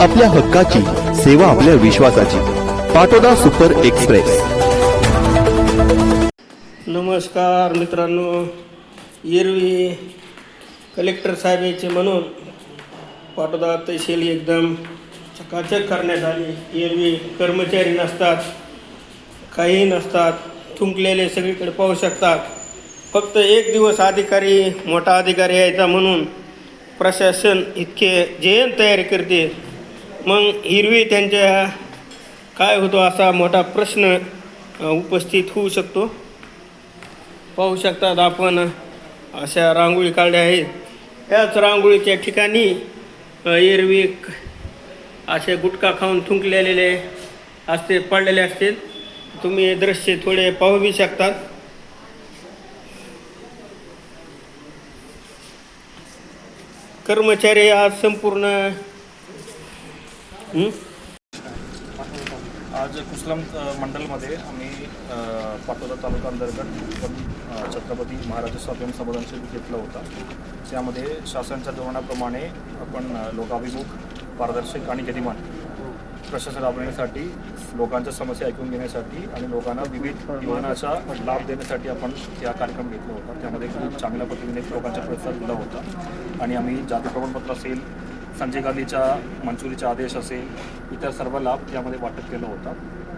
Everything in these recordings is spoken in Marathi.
आपल्या हक्काची सेवा आपल्या विश्वासाची. Patoda super express. नमस्कार मित्रांनो. एरवी कलेक्टर साहेबांचे म्हणून पाटोदा तहसील एकदम चकाचक करण्यात आली. एरवी कर्मचारी नसतात काही नसतात थुंकलेले सगळीकडे पाहू शकतात. फक्त एक दिवस अधिकारी मोठा अधिकारी यायचा म्हणून प्रशासन इतके जयंत तयारी करते. मग हिरवी त्यांच्या काय होतो असा मोठा प्रश्न उपस्थित होऊ शकतो. पाहू शकतात आपण अशा रांगोळी काढल्या आहेत. त्याच रांगोळीच्या ठिकाणी अ, एरवी असे गुटखा खाऊन थुंकलेले असते पडलेले असतील तुम्ही हे दृश्य थोडे पाहू बी शकतात. कर्मचारी आज संपूर्ण आज कुसलम मंडलमध्ये आम्ही पाटोदा तालुका अंतर्गत छत्रपती महाराज स्वाभिमान संबोधनशील घेतलं होता. त्यामध्ये शासनाच्या धोरणाप्रमाणे आपण लोकाभिमुख पारदर्शक आणि गतिमान प्रशासन राबवण्यासाठी लोकांच्या समस्या ऐकून घेण्यासाठी आणि लोकांना विविध योजनाचा लाभ देण्यासाठी आपण त्या कार्यक्रम घेतला होता. त्यामध्ये खूप चांगल्या पद्धतीने लोकांचा प्रतिसाद दिला होता. आणि आम्ही जाती प्रमाणपत्र असेल संजय गांधीचा मंजुरीचा आदेश असेल इतर सर्व लाभ त्यामध्ये वाटप केलं होतं.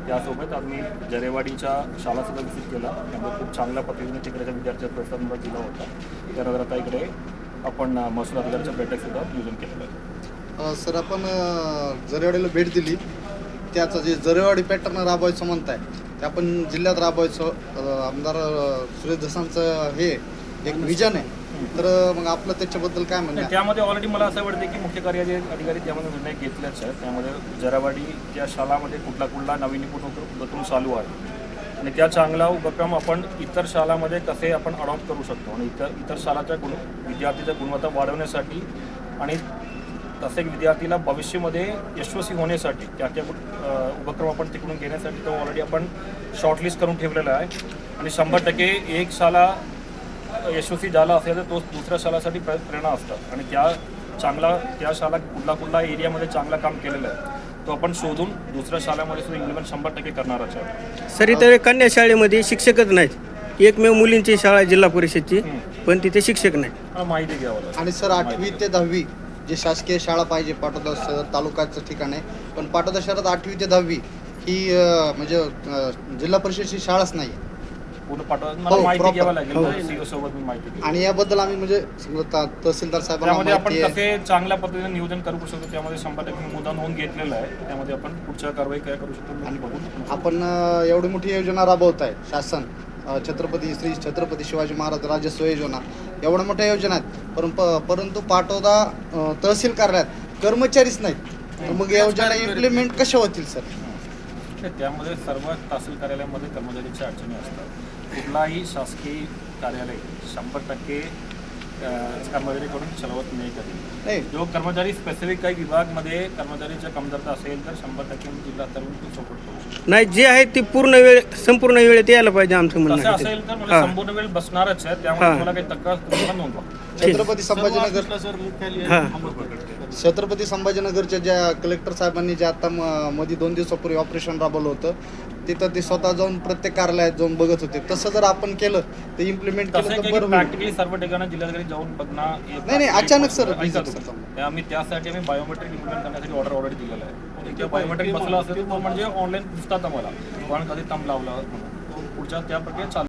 त्यासोबत आम्ही जरेवाडीच्या शाळासुद्धा विजिट केला त्यामध्ये खूप चांगल्या पद्धतीने तिकडच्या विद्यार्थ्यांचा प्रतिसाद मला दिला होता. त्यानंतर आता इकडे आपण महसूल अधिकाऱ्याच्या बैठकसुद्धा नियोजन केलेलं आहे. सर आपण जरेवाडीला भेट दिली. त्याचं जे जरेवाडी पॅटर्न राबवायचं म्हणताय ते आपण जिल्ह्यात राबवायचं. आमदार सुरेश धसांचं हे एक विजन आहे. तर मग आपलं त्याच्याबद्दल काय म्हणणं आहे? त्यामध्ये ऑलरेडी मला असं वाटतं की मुख्य कार्यकारी अधिकारी त्यामध्ये निर्णय घेतलेच आहे त्यामध्ये जरावाडी त्या शाळामध्ये कुठला कुठला नाविन्यपूर्ण उप- उपक्रम चालू आहे. आणि त्या चांगला उपक्रम आपण इतर शाळामध्ये कसे आपण अडॉप्ट करू शकतो? आणि इतर इतर शाळाच्या गुण विद्यार्थीच्या गुणवत्ता वाढवण्यासाठी आणि तसे विद्यार्थीला भविष्यामध्ये यशस्वी होण्यासाठी त्या त्या अ, उपक्रम आपण तिकडून घेण्यासाठी तो ऑलरेडी आपण शॉर्टलिस्ट करून ठेवलेला आहे. आणि शंभर टक्के एक शाळा यशस्वी झाला असेल तर तो दुसऱ्या शाळासाठी प्रे प्रेरणा असतात. आणि त्या चांगला त्या शाळा कुठला कुठला एरियामध्ये चांगला काम केलेलं आहे तो आपण शोधून दुसऱ्या शाळेमध्ये सुद्धा इम्प्लिमेंट शंभर टक्के करणारच आहे. सरिता कन्या शाळेमध्ये शिक्षकच नाहीत. एकमेव मुलींची शाळा आहे जिल्हा परिषदची पण तिथे शिक्षक नाही मला माहिती घ्यावं आणि सर आठवी ते दहावी जे शासकीय शाळा पाहिजे पाटोदा शहर तालुक्याचं ठिकाण आहे पण पाटोदा शहरात आठवी ते दहावी ही म्हणजे जिल्हा परिषदची शाळाच नाही पूर्ण पाठवा मला हो, माहिती proper. घ्यावं लागेल हो. तर CEO सोबत मी माहिती घेईन. आणि याबद्दल आम्ही म्हणजे समजा तहसीलदार साहेबांना त्यामध्ये आपण माहिती आहे. कसे चांगल्या पद्धतीने नियोजन करू शकतो त्यामध्ये शंभर टक्के मुद्दा नोंद घेतलेला आहे. त्यामध्ये आपण पुढच्या कारवाई काय करू शकतो आणि बघून आपण अ, एवढी मोठी योजना राबवत आहे शासन अ, छत्रपती श्री छत्रपती शिवाजी महाराज राजस्व योजना. एवढ्या मोठ्या योजना आहेत. परंतु परंतु पाटोदा अ, तहसील कार्यालयात कर्मचारीच नाहीत. तर मग या योजना इम्प्लिमेंट कशा होतील सर? तर त्यामध्ये सर्व तहसील कार्यालयामध्ये कर्मचारीच्या अडचणी असतात. कुठलाही शासकीय कार्यालय शंभर टक्के कर्मचारीकडून चलवत नाही कधी. नाही. जो कर्मचारी स्पेसिफिक काही विभागमध्ये कर्मचारीच्या कमतरता असेल तर शंभर टक्के जिल्हा तरुण सपोर्ट करू नाही जे आहे ती पूर्ण वेळ संपूर्ण वेळेत यायला पाहिजे आमचं म्हणणं तसं आहे ते. असेल तर मला हा. संपूर्ण वेळ बसणारच आहे त्यामुळे. मला काही तक्रार तुम्हाला नोंदवा. छत्रपती संभाजीनगर. हा. छत्रपती संभाजीनगरच्या ज्या कलेक्टर साहेबांनी जे आता म- मध्ये दोन दिवसापूर्वी ऑपरेशन राबवलं होतं तिथं ते स्वतः जाऊन प्रत्येक कार्यालयात जाऊन बघत होते. तसं जर आपण केलं तर इम्प्लिमेंट तसं केलं तर बरं होईल. प्रॅक्टिकली सर्व ठिकाणी जिल्हाधिकारी जाऊन बघणार नाही, नाही, अचानक सर, ऐका तुम्ही. आम्ही त्यासाठी आम्ही बायोमेट्रिक इम्प्लिमेंट करण्यासाठी ऑर्डर ऑलरेडी दिलेला आहे. आणि त्या बायोमेट्रिक बसला असेल तर तो म्हणजे ऑनलाईन दिसतात आम्हाला. कोण कधी तंब लावला पुढच्या त्या प्रक्रिया चालू